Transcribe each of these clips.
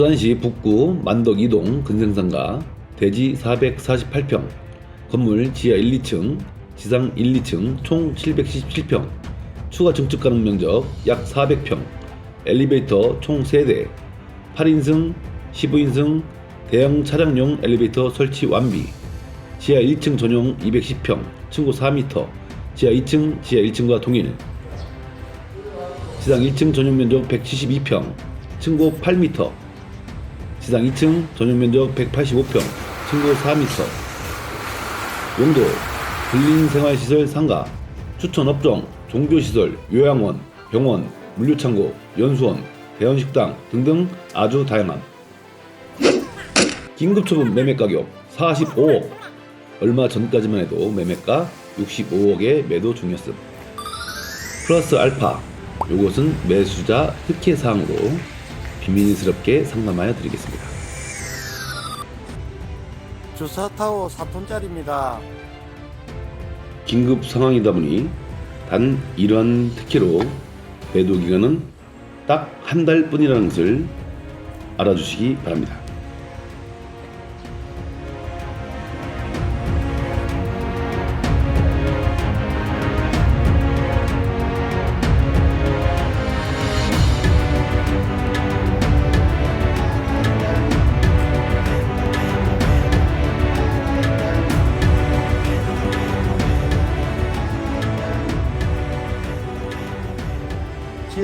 부산시 북구 만덕 이동 근생상가 대지 448평 건물 지하 1, 2층 지상 1, 2층 총 717평 추가 증축 가능 면적 약 400평 엘리베이터 총 3대 8인승 15인승 대형 차량용 엘리베이터 설치 완비 지하 1층 전용 210평 층고 4m 지하 2층 지하 1층과 동일. 지상 1층 전용 면적 172평 층고 8m 지상 2층 전용 면적 185평 층고 4m 용도 근린생활시설 상가 추천 업종 종교시설 요양원 병원 물류창고 연수원 대원식당 등등 아주 다양함 긴급처분 매매 가격 45억. 얼마 전까지만 해도 매매가 65억에 매도 중이었음. 플러스 알파. 요것은 매수자 특혜 사항으로 비밀스럽게 상담하여 드리겠습니다 주사타워 4톤짜리입니다. 긴급 상황이다 보니 단 이러한 특혜로 매도 기간은 딱 한 달 뿐이라는 것을 알아주시기 바랍니다.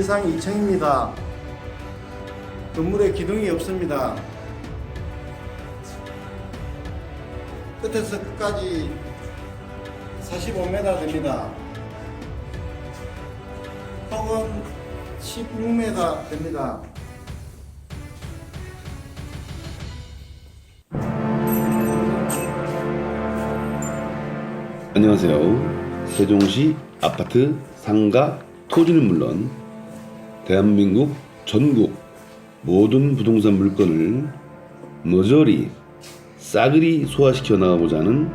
지상 2층입니다. 건물에 기둥이 없습니다. 끝에서 끝까지 45m 됩니다. 폭은 16m 됩니다. 안녕하세요. 세종시 아파트 상가 토지는 물론 대한민국 전국 모든 부동산 물건을 모조리 싸그리 소화시켜 나가고자 하는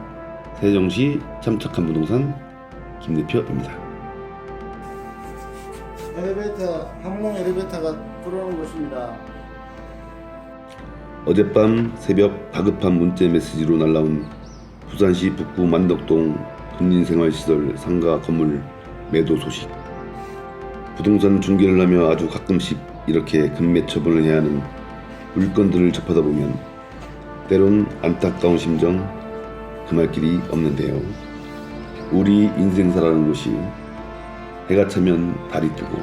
세종시 참착한 부동산 김대표입니다. 엘리베이터, 항공 엘리베이터가 들어오는 곳입니다. 어젯밤 새벽 다급한 문자 메시지로 날라온 부산시 북구 만덕동 군인생활시설 상가 건물 매도 소식. 부동산 중개를 하며 아주 가끔씩 이렇게 금매 처분을 해야 하는 물건들을 접하다 보면 때론 안타까운 심정 금할 길이 없는데요. 우리 인생사라는 것이 해가 차면 달이 뜨고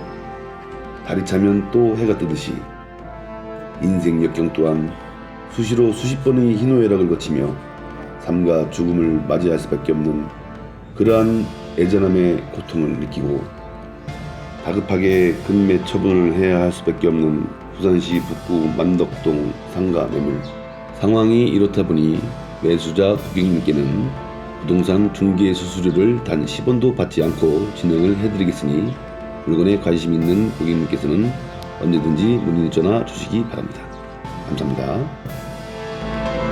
달이 차면 또 해가 뜨듯이 인생 역경 또한 수시로 수십 번의 희노애락을 거치며 삶과 죽음을 맞이할 수밖에 없는 그러한 애전함의 고통을 느끼고 다급하게 근매 처분을 해야 할 수밖에 없는 부산시 북구 만덕동 상가 매물 상황이 이렇다 보니 매수자 고객님께는 부동산 중개 수수료를 단 10원도 받지 않고 진행을 해드리겠으니 물건에 관심 있는 고객님께서는 언제든지 문의 전화 주시기 바랍니다. 감사합니다.